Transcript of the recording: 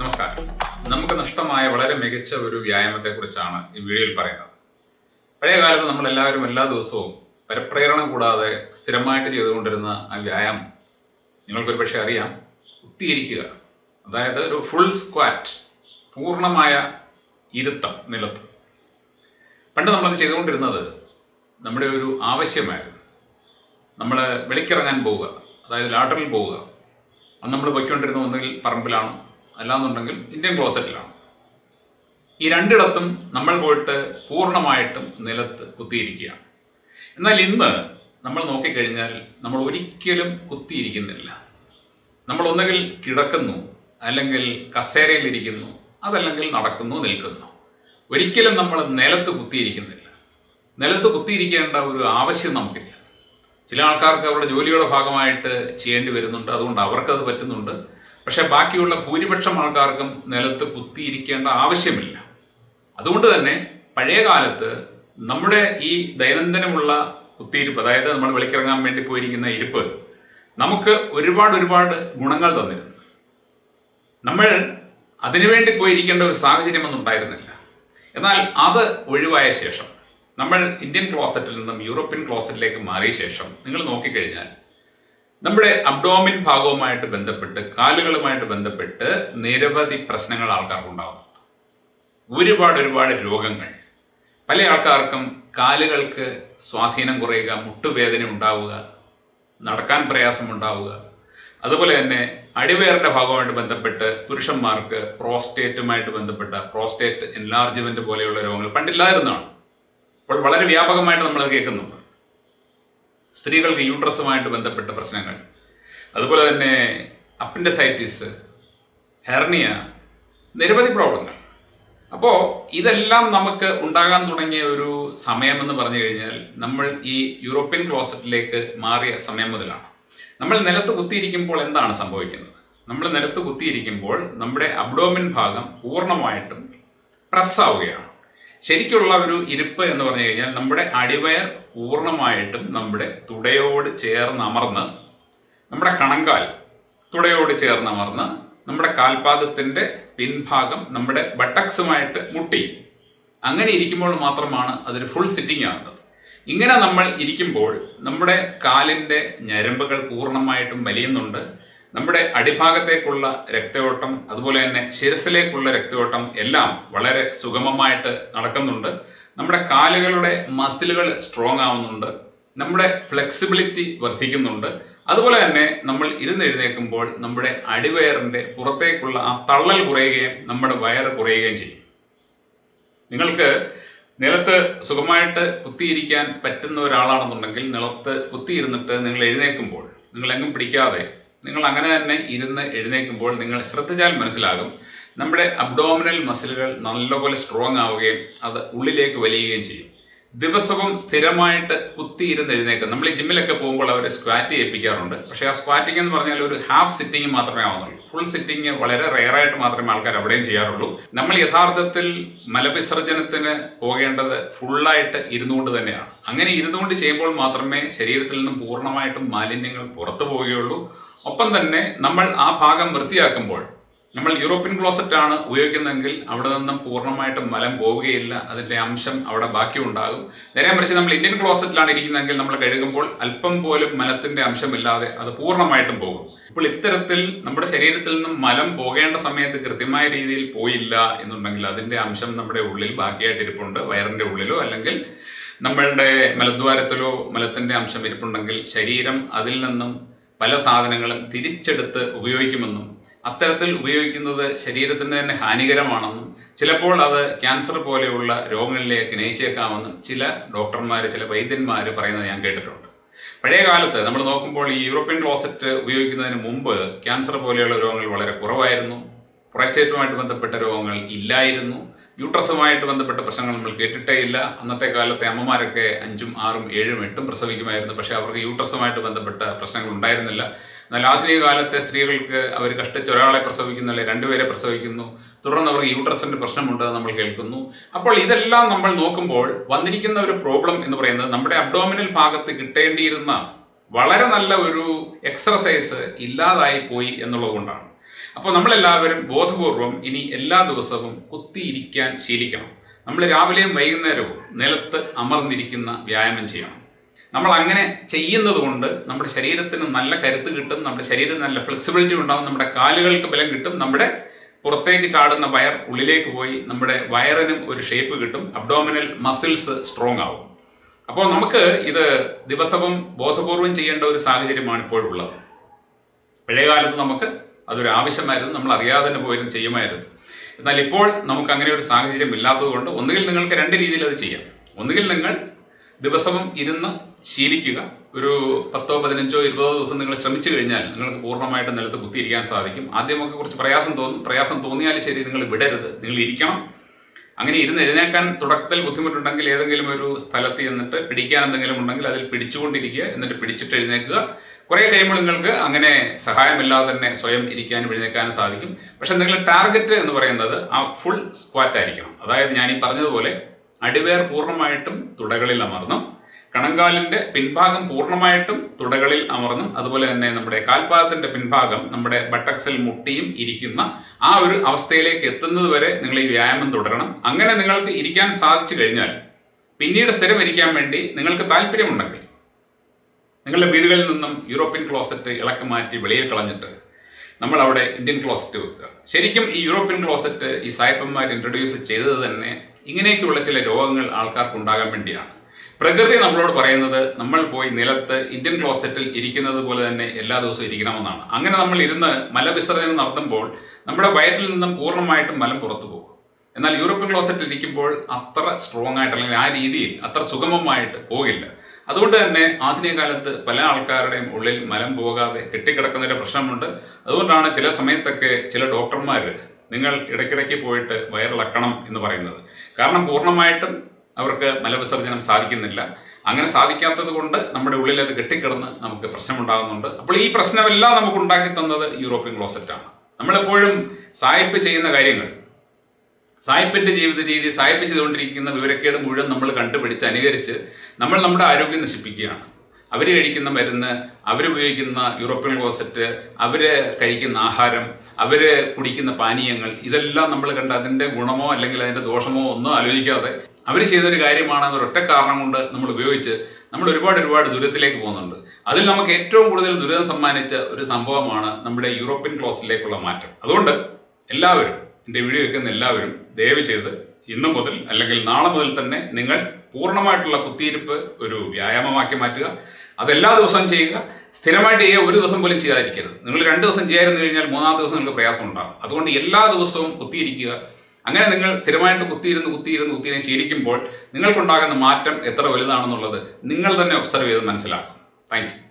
നമസ്കാരം. നമുക്ക് നഷ്ടമായ വളരെ മികച്ച ഒരു വ്യായാമത്തെക്കുറിച്ചാണ് ഈ വീഡിയോയിൽ പറയുന്നത്. പഴയ കാലത്ത് നമ്മൾ എല്ലാവരും എല്ലാ ദിവസവും പരപ്രേരണ കൂടാതെ സ്ഥിരമായിട്ട് ചെയ്തുകൊണ്ടിരുന്ന ആ വ്യായാമം നിങ്ങൾക്കൊരു പക്ഷേ അറിയാം കുത്തിയിരിക്കുക. അതായത് ഒരു ഫുൾ സ്ക്വാറ്റ് പൂർണമായ ഇരുത്തം നിലത്ത്. പണ്ട് നമ്മളത് ചെയ്തുകൊണ്ടിരുന്നത് നമ്മുടെ ഒരു ആവശ്യമായിരുന്നു. നമ്മൾ വെളിക്കിറങ്ങാൻ പോവുക അതായത് ലാട്ടറിൽ പോവുക. അന്ന് നമ്മൾ പൊയ്ക്കൊണ്ടിരുന്ന ഒന്നുകിൽ പറമ്പിലാണ് അല്ലാന്നുണ്ടെങ്കിൽ ഇന്ത്യൻ ക്ലോസറ്റിലാണ് ഈ രണ്ടിടത്തും നമ്മൾ പോയിട്ട് പൂർണമായിട്ടും നിലത്ത് കുത്തിയിരിക്കുകയാണ്. എന്നാൽ ഇന്ന് നമ്മൾ നോക്കിക്കഴിഞ്ഞാൽ നമ്മൾ ഒരിക്കലും കുത്തിയിരിക്കുന്നില്ല. നമ്മൾ ഒന്നുകിൽ കിടക്കുന്നു അല്ലെങ്കിൽ കസേരയിലിരിക്കുന്നു അതല്ലെങ്കിൽ നടക്കുന്നു നിൽക്കുന്നു. ഒരിക്കലും നമ്മൾ നിലത്ത് കുത്തിയിരിക്കുന്നില്ല. നിലത്ത് കുത്തിയിരിക്കേണ്ട ഒരു ആവശ്യം നമുക്കില്ല. ചില ആൾക്കാർക്ക് അവരുടെ ജോലിയുടെ ഭാഗമായിട്ട് ചെയ്യേണ്ടി വരുന്നുണ്ട്. അതുകൊണ്ട് അവർക്കത് പറ്റുന്നുണ്ട്. പക്ഷേ ബാക്കിയുള്ള ഭൂരിപക്ഷം ആൾക്കാർക്കും നിലത്ത് കുത്തിയിരിക്കേണ്ട ആവശ്യമില്ല. അതുകൊണ്ട് തന്നെ പഴയ കാലത്ത് നമ്മുടെ ഈ ദൈനംദിനമുള്ള കുത്തിയിരിപ്പ് അതായത് നമ്മൾ വെളിക്കിറങ്ങാൻ വേണ്ടി പോയിരിക്കുന്ന ഇരിപ്പ് നമുക്ക് ഒരുപാട് ഒരുപാട് ഗുണങ്ങൾ തന്നിരുന്നു. നമ്മൾ അതിനുവേണ്ടി പോയിരിക്കേണ്ട ഒരു സാഹചര്യമൊന്നും ഉണ്ടായിരുന്നില്ല. എന്നാൽ അത് ഒഴിവായ ശേഷം നമ്മൾ ഇന്ത്യൻ ക്ലോസറ്റിൽ നിന്നും യൂറോപ്യൻ ക്ലോസറ്റിലേക്ക് മാറിയ ശേഷം നിങ്ങൾ നോക്കിക്കഴിഞ്ഞാൽ നമ്മുടെ അബ്ഡോമിൻ ഭാഗവുമായിട്ട് ബന്ധപ്പെട്ട് കാലുകളുമായിട്ട് ബന്ധപ്പെട്ട് നിരവധി പ്രശ്നങ്ങൾ ആൾക്കാർക്കുണ്ടാകുന്നുണ്ട് ഒരുപാട് ഒരുപാട് രോഗങ്ങൾ. പല ആൾക്കാർക്കും കാലുകൾക്ക് സ്വാധീനം കുറയുക മുട്ടുവേദന ഉണ്ടാവുക നടക്കാൻ പ്രയാസമുണ്ടാവുക. അതുപോലെ തന്നെ അടിവയറിന്റെ ഭാഗവുമായിട്ട് ബന്ധപ്പെട്ട് പുരുഷന്മാർക്ക് പ്രോസ്റ്റേറ്റുമായിട്ട് ബന്ധപ്പെട്ട പ്രോസ്റ്റേറ്റ് എൻലാർജ്മെന്റ് പോലെയുള്ള രോഗങ്ങൾ പണ്ടില്ലായിരുന്നതാണ്. അപ്പോൾ വളരെ വ്യാപകമായിട്ട് നമ്മൾ കേൾക്കുന്നുണ്ട്. സ്ത്രീകൾക്ക് യൂട്രസുമായിട്ട് ബന്ധപ്പെട്ട പ്രശ്നങ്ങൾ. അതുപോലെ തന്നെ അപ്പൻഡസൈറ്റിസ് ഹെർണിയ നിരവധി പ്രോബ്ലങ്ങൾ. അപ്പോൾ ഇതെല്ലാം നമുക്ക് ഉണ്ടാകാൻ തുടങ്ങിയ ഒരു സമയമെന്ന് പറഞ്ഞു കഴിഞ്ഞാൽ നമ്മൾ ഈ യൂറോപ്യൻ ക്ലോസറ്റിലേക്ക് മാറിയ സമയം മുതലാണ്. നമ്മൾ നിലത്ത് കുത്തിയിരിക്കുമ്പോൾ എന്താണ് സംഭവിക്കുന്നത്? നമ്മൾ നിലത്ത് കുത്തിയിരിക്കുമ്പോൾ നമ്മുടെ അബ്ഡോമിൻ ഭാഗം പൂർണമായിട്ടും പ്രസ് ആവുകയാണ് ശരിക്കുള്ള ഒരു ഇരിപ്പ് എന്ന് പറഞ്ഞു കഴിഞ്ഞാൽ നമ്മുടെ അടിവയർ പൂർണമായിട്ടും നമ്മുടെ തുടയോട് ചേർന്ന് അമർന്ന് നമ്മുടെ കണങ്കാൽ തുടയോട് ചേർന്ന് അമർന്ന് നമ്മുടെ കാൽപാദത്തിന്റെ പിൻഭാഗം നമ്മുടെ ബട്ടക്സുമായിട്ട് മുട്ടി. അങ്ങനെ ഇരിക്കുമ്പോൾ മാത്രമാണ് അതൊരു ഫുൾ സിറ്റിംഗ് ആകുന്നത് ഇങ്ങനെ നമ്മൾ ഇരിക്കുമ്പോൾ നമ്മുടെ കാലിന്റെ ഞരമ്പുകൾ പൂർണമായിട്ടും വലിയുന്നുണ്ട്. നമ്മുടെ അടിഭാഗത്തേക്കുള്ള രക്തയോട്ടം അതുപോലെ തന്നെ ശിരസിലേക്കുള്ള രക്തയോട്ടം എല്ലാം വളരെ സുഗമമായിട്ട് നടക്കുന്നുണ്ട്. നമ്മുടെ കാലുകളുടെ മസിലുകൾ സ്ട്രോങ് ആവുന്നുണ്ട്. നമ്മുടെ ഫ്ലെക്സിബിലിറ്റി വർദ്ധിക്കുന്നുണ്ട്. അതുപോലെ തന്നെ നമ്മൾ ഇരുന്നെഴുന്നേൽക്കുമ്പോൾ നമ്മുടെ അടിവയറിന്റെ പുറത്തേക്കുള്ള ആ തള്ളൽ കുറയുകയും നമ്മുടെ വയറ് കുറയുകയും ചെയ്യും. നിങ്ങൾക്ക് നിലത്ത് സുഖമായിട്ട് കുത്തിയിരിക്കാൻ പറ്റുന്ന ഒരാളാണെന്നുണ്ടെങ്കിൽ നിലത്ത് കുത്തിയിരുന്നിട്ട് നിങ്ങൾ എഴുന്നേൽക്കുമ്പോൾ നിങ്ങളെങ്ങും പിടിക്കാതെ നിങ്ങൾ അങ്ങനെ തന്നെ ഇരുന്ന് എഴുന്നേൽക്കുമ്പോൾ നിങ്ങൾ ശ്രദ്ധിച്ചാൽ മനസ്സിലാകും. നമ്മുടെ അബ്ഡോമിനൽ മസിലുകൾ നല്ലപോലെ സ്ട്രോങ് ആവുകയും അത് ഉള്ളിലേക്ക് വലിയുകയും ചെയ്യും. ദിവസവും സ്ഥിരമായിട്ട് കുത്തി ഇരുന്ന് എഴുന്നേക്കും നമ്മൾ ഈ ജിമ്മിലൊക്കെ പോകുമ്പോൾ അവർ സ്ക്വാറ്റ് ചെയ്യിപ്പിക്കാറുണ്ട്. പക്ഷേ ആ സ്ക്വാറ്റിംഗ് എന്ന് പറഞ്ഞാൽ ഒരു ഹാഫ് സിറ്റിംഗ് മാത്രമേ ആവുന്നുള്ളൂ. ഫുൾ സിറ്റിംഗ് വളരെ റെയറായിട്ട് മാത്രമേ ആൾക്കാർ അവിടെയും ചെയ്യാറുള്ളൂ. നമ്മൾ യഥാർത്ഥത്തിൽ മലവിസർജനത്തിന് പോകേണ്ടത് ഫുള്ളായിട്ട് ഇരുന്നുകൊണ്ട് തന്നെയാണ്. അങ്ങനെ ഇരുന്നുകൊണ്ട് ചെയ്യുമ്പോൾ മാത്രമേ ശരീരത്തിൽ നിന്നും പൂർണമായിട്ടും മാലിന്യങ്ങൾ പുറത്തു പോവുകയുള്ളൂ. ഒപ്പം തന്നെ നമ്മൾ ആ ഭാഗം വൃത്തിയാക്കുമ്പോൾ നമ്മൾ യൂറോപ്യൻ ക്ലോസറ്റ് ആണ് ഉപയോഗിക്കുന്നതെങ്കിൽ അവിടെ നിന്നും പൂർണമായിട്ടും മലം പോവുകയില്ല. അതിന്റെ അംശം അവിടെ ബാക്കി ഉണ്ടാകും നേരെ മറിച്ച് നമ്മൾ ഇന്ത്യൻ ക്ലോസറ്റിലാണ് ഇരിക്കുന്നതെങ്കിൽ നമ്മൾ കഴുകുമ്പോൾ അല്പം പോലും മലത്തിന്റെ അംശമില്ലാതെ അത് പൂർണമായിട്ടും പോകും. ഇപ്പോൾ ഇത്തരത്തിൽ നമ്മുടെ ശരീരത്തിൽ നിന്നും മലം പോകേണ്ട സമയത്ത് കൃത്യമായ രീതിയിൽ പോയില്ല എന്നുണ്ടെങ്കിൽ അതിന്റെ അംശം നമ്മുടെ ഉള്ളിൽ ബാക്കിയായിട്ട് ഇരിപ്പുണ്ട്. വയറിന്റെ ഉള്ളിലോ അല്ലെങ്കിൽ നമ്മളുടെ മലദ്വാരത്തിലോ മലത്തിന്റെ അംശം ഇരിപ്പുണ്ടെങ്കിൽ ശരീരം അതിൽ നിന്നും പല സാധനങ്ങളും തിരിച്ചെടുത്ത് ഉപയോഗിക്കുമെന്നും അത്തരത്തിൽ ഉപയോഗിക്കുന്നത് ശരീരത്തിന് തന്നെ ഹാനികരമാണെന്നും ചിലപ്പോൾ അത് ക്യാൻസർ പോലെയുള്ള രോഗങ്ങളിലേക്ക് നയിച്ചേക്കാമെന്നും ചില ഡോക്ടർമാർ ചില വൈദ്യന്മാർ പറയുന്നത് ഞാൻ കേട്ടിട്ടുണ്ട്. പഴയ കാലത്ത് നമ്മൾ നോക്കുമ്പോൾ ഈ യൂറോപ്യൻ ക്ലോസറ്റ് ഉപയോഗിക്കുന്നതിന് മുമ്പ് ക്യാൻസർ പോലെയുള്ള രോഗങ്ങൾ വളരെ കുറവായിരുന്നു. പ്രൊസ്റ്റേറ്റുമായിട്ട് ബന്ധപ്പെട്ട രോഗങ്ങൾ ഇല്ലായിരുന്നു. യൂട്രസുമായിട്ട് ബന്ധപ്പെട്ട പ്രശ്നങ്ങൾ നമ്മൾ കേട്ടിട്ടേ ഇല്ല. അന്നത്തെ കാലത്തെ അമ്മമാരൊക്കെ അഞ്ചും ആറും ഏഴും എട്ടും പ്രസവിക്കുമായിരുന്നു. പക്ഷേ അവർക്ക് യൂട്രസുമായിട്ട് ബന്ധപ്പെട്ട പ്രശ്നങ്ങൾ ഉണ്ടായിരുന്നില്ല. എന്നാൽ ആധുനിക കാലത്തെ സ്ത്രീകൾക്ക് അവർ കഷ്ടിച്ച് ഒരാളെ പ്രസവിക്കുന്നു അല്ലെങ്കിൽ രണ്ടുപേരെ പ്രസവിക്കുന്നു. തുടർന്ന് അവർക്ക് യൂട്രസിന്റെ പ്രശ്നമുണ്ട് നമ്മൾ കേൾക്കുന്നു. അപ്പോൾ ഇതെല്ലാം നമ്മൾ നോക്കുമ്പോൾ വന്നിരിക്കുന്ന ഒരു പ്രോബ്ലം എന്ന് പറയുന്നത് നമ്മുടെ അബ്ഡോമിനൽ ഭാഗത്ത് കിട്ടേണ്ടിയിരുന്ന വളരെ നല്ല ഒരു എക്സർസൈസ് ഇല്ലാതായി പോയി എന്നുള്ളത് കൊണ്ടാണ്. അപ്പോൾ നമ്മളെല്ലാവരും ബോധപൂർവം ഇനി എല്ലാ ദിവസവും കുത്തിയിരിക്കാൻ ശീലിക്കണം. നമ്മൾ രാവിലെയും വൈകുന്നേരവും നിലത്ത് അമർന്നിരിക്കുന്ന വ്യായാമം ചെയ്യണം. നമ്മൾ അങ്ങനെ ചെയ്യുന്നത് കൊണ്ട് നമ്മുടെ ശരീരത്തിന് നല്ല കരുത്ത് കിട്ടും നമ്മുടെ ശരീരത്തിന് നല്ല ഫ്ലെക്സിബിലിറ്റി ഉണ്ടാകും നമ്മുടെ കാലുകൾക്ക് ബലം കിട്ടും നമ്മുടെ പുറത്തേക്ക് ചാടുന്ന വയർ ഉള്ളിലേക്ക് പോയി നമ്മുടെ വയറിനും ഒരു ഷേപ്പ് കിട്ടും അബ്ഡോമിനൽ മസിൽസ് സ്ട്രോങ് ആവും. അപ്പോൾ നമുക്ക് ഇത് ദിവസവും ബോധപൂർവം ചെയ്യേണ്ട ഒരു സാഹചര്യമാണ് ഇപ്പോഴുള്ളത്. പഴയകാലത്ത് നമുക്ക് അതൊരു ആവശ്യമായിരുന്നു നമ്മൾ അറിയാതെ തന്നെ പോയാലും ചെയ്യുമായിരുന്നു. എന്നാൽ ഇപ്പോൾ നമുക്ക് അങ്ങനെ ഒരു സാഹചര്യം ഇല്ലാത്തത് കൊണ്ട് ഒന്നുകിൽ നിങ്ങൾക്ക് രണ്ട് രീതിയിൽ അത് ചെയ്യാം. ഒന്നുകിൽ നിങ്ങൾ ദിവസവും ഇരുന്ന് ശീലിക്കുക. ഒരു പത്തോ പതിനഞ്ചോ ഇരുപതോ ദിവസം നിങ്ങൾ ശ്രമിച്ചു കഴിഞ്ഞാൽ നിങ്ങൾക്ക് പൂർണമായിട്ട് നിലത്ത് കുത്തിയിരിക്കാൻ സാധിക്കും. ആദ്യമൊക്കെ കുറച്ച് പ്രയാസം തോന്നും. പ്രയാസം തോന്നിയാലും ശരി നിങ്ങൾ വിടരുത്. നിങ്ങൾ ഇരിക്കണം. അങ്ങനെ ഇരുന്ന് എഴുന്നേക്കാൻ തുടക്കത്തിൽ ബുദ്ധിമുട്ടുണ്ടെങ്കിൽ ഏതെങ്കിലും ഒരു സ്ഥലത്ത് ചെന്നിട്ട് പിടിക്കാൻ എന്തെങ്കിലും ഉണ്ടെങ്കിൽ അതിൽ പിടിച്ചുകൊണ്ടിരിക്കുക എന്നിട്ട് പിടിച്ചിട്ട് എഴുന്നേക്കുക കുറേ കഴിയുമ്പോൾ നിങ്ങൾക്ക് അങ്ങനെ സഹായമില്ലാതെ തന്നെ സ്വയം ഇരിക്കാനും എഴുന്നേക്കാനും സാധിക്കും. പക്ഷെ നിങ്ങളുടെ ടാർഗറ്റ് എന്ന് പറയുന്നത് ആ ഫുൾ സ്ക്വാറ്റ് ആയിരിക്കണം അതായത് ഞാൻ ഈ പറഞ്ഞതുപോലെ അടിവേർ പൂർണമായിട്ടും തുടകളിൽ അമർന്നും കണങ്കാലിന്റെ പിൻഭാഗം പൂർണമായിട്ടും തുടകളിൽ അമർന്നും അതുപോലെ തന്നെ നമ്മുടെ കാൽപാദത്തിന്റെ പിൻഭാഗം നമ്മുടെ ബട്ടക്സിൽ മുട്ടിയും ഇരിക്കുന്ന ആ ഒരു അവസ്ഥയിലേക്ക് എത്തുന്നത് വരെ നിങ്ങൾ ഈ വ്യായാമം തുടരണം. അങ്ങനെ നിങ്ങൾക്ക് ഇരിക്കാൻ സാധിച്ചു കഴിഞ്ഞാൽ പിന്നീട് സ്ഥിരം ഇരിക്കാൻ വേണ്ടി നിങ്ങൾക്ക് താല്പര്യമുണ്ടെങ്കിൽ നിങ്ങളുടെ വീടുകളിൽ നിന്നും യൂറോപ്യൻ ക്ലോസറ്റ് ഇളക്കി മാറ്റി വെളിയിൽ കളഞ്ഞിട്ട് നമ്മൾ അവിടെ ഇന്ത്യൻ ക്ലോസറ്റ് വെക്കുക. ശരിക്കും ഈ യൂറോപ്യൻ ക്ലോസറ്റ് ഈ സായിപ്പന്മാർ ഇൻട്രൊഡ്യൂസ് ചെയ്തത് തന്നെ ഇങ്ങനെയൊക്കെയുള്ള ചില രോഗങ്ങൾ ആൾക്കാർക്ക് ഉണ്ടാകാൻ വേണ്ടിയാണ്. പ്രകൃതി നമ്മളോട് പറയുന്നത് നമ്മൾ പോയി നിലത്ത് ഇന്ത്യൻ ക്ലോസറ്റിൽ ഇരിക്കുന്നത് പോലെ തന്നെ എല്ലാ ദിവസവും ഇരിക്കണമെന്നാണ്. അങ്ങനെ നമ്മൾ ഇരുന്ന് മലവിസർജനം നടത്തുമ്പോൾ നമ്മുടെ വയറ്റിൽ നിന്നും പൂർണമായിട്ടും മലം പുറത്തു പോകും. എന്നാൽ യൂറോപ്യൻ ക്ലോസറ്റിൽ ഇരിക്കുമ്പോൾ അത്ര സ്ട്രോങ് ആയിട്ട് അല്ലെങ്കിൽ ആ രീതിയിൽ അത്ര സുഗമമായിട്ട് പോകില്ല. അതുകൊണ്ട് തന്നെ ആധുനിക കാലത്ത് പല ആൾക്കാരുടെയും ഉള്ളിൽ മലം പോകാതെ കെട്ടിക്കിടക്കുന്നതിന്റെ പ്രശ്നമുണ്ട്. അതുകൊണ്ടാണ് ചില സമയത്തൊക്കെ ചില ഡോക്ടർമാർ നിങ്ങൾ ഇടയ്ക്കിടയ്ക്ക് പോയിട്ട് വയറിളക്കണം എന്ന് പറയുന്നത്. കാരണം പൂർണമായിട്ടും അവർക്ക് മലവിസർജനം സാധിക്കുന്നില്ല. അങ്ങനെ സാധിക്കാത്തത് കൊണ്ട് നമ്മുടെ ഉള്ളിൽ അത് കെട്ടിക്കിടന്ന് നമുക്ക് പ്രശ്നമുണ്ടാകുന്നുണ്ട്. അപ്പോൾ ഈ പ്രശ്നമെല്ലാം നമുക്ക് ഉണ്ടാക്കി തന്നത് യൂറോപ്യൻ ക്ലോസറ്റാണ് നമ്മളെപ്പോഴും സായിപ്പ് ചെയ്യുന്ന കാര്യങ്ങൾ സായിപ്പിന്റെ ജീവിത രീതി സായിപ്പ് ചെയ്തുകൊണ്ടിരിക്കുന്ന വിവരക്കേട് മുഴുവൻ നമ്മൾ കണ്ടുപിടിച്ച് അനുകരിച്ച് നമ്മൾ നമ്മുടെ ആരോഗ്യം നശിപ്പിക്കുകയാണ്. അവർ കഴിക്കുന്ന മരുന്ന് അവരുപയോഗിക്കുന്ന യൂറോപ്യൻ ക്ലോസറ്റ് അവർ കഴിക്കുന്ന ആഹാരം അവർ കുടിക്കുന്ന പാനീയങ്ങൾ ഇതെല്ലാം നമ്മൾ കണ്ട് അതിന്റെ ഗുണമോ അല്ലെങ്കിൽ അതിന്റെ ദോഷമോ ഒന്നും ആലോചിക്കാതെ അവർ ചെയ്തൊരു കാര്യമാണ് ഒറ്റ കാരണം കൊണ്ട് നമ്മൾ ഉപയോഗിച്ച് നമ്മൾ ഒരുപാട് ഒരുപാട് ദുരിതത്തിലേക്ക് പോകുന്നുണ്ട്. അതിൽ നമുക്ക് ഏറ്റവും കൂടുതൽ ദുരിതം സമ്മാനിച്ച ഒരു സംഭവമാണ് നമ്മുടെ യൂറോപ്യൻ ക്ലോസിലേക്കുള്ള മാറ്റം. അതുകൊണ്ട് എല്ലാവരും എന്റെ വീഡിയോ വെക്കുന്ന എല്ലാവരും ദയവ് ചെയ്ത് ഇന്നു മുതൽ അല്ലെങ്കിൽ നാളെ മുതൽ തന്നെ നിങ്ങൾ പൂർണമായിട്ടുള്ള കുത്തിയിരിപ്പ് ഒരു വ്യായാമമാക്കി മാറ്റുക. അതെല്ലാ ദിവസവും ചെയ്യുക. സ്ഥിരമായിട്ട് ചെയ്യുക ഒരു ദിവസം പോലും ചെയ്യാതിരിക്കരുത്. നിങ്ങൾ രണ്ട് ദിവസം ചെയ്യാതിരുന്നു കഴിഞ്ഞാൽ മൂന്നാമത്തെ ദിവസം നിങ്ങൾക്ക് പ്രയാസം ഉണ്ടാകും. അതുകൊണ്ട് എല്ലാ ദിവസവും കുത്തിയിരിക്കുക. അങ്ങനെ നിങ്ങൾ സ്ഥിരമായിട്ട് കുത്തിയിരുന്ന് കുത്തിയിരുന്ന് കുത്തിയിരുന്ന് ശീലിക്കുമ്പോൾ നിങ്ങൾക്കുണ്ടാകുന്ന മാറ്റം എത്ര വലുതാണെന്നുള്ളത് നിങ്ങൾ തന്നെ ഒബ്സർവ് ചെയ്ത് മനസ്സിലാക്കും. താങ്ക്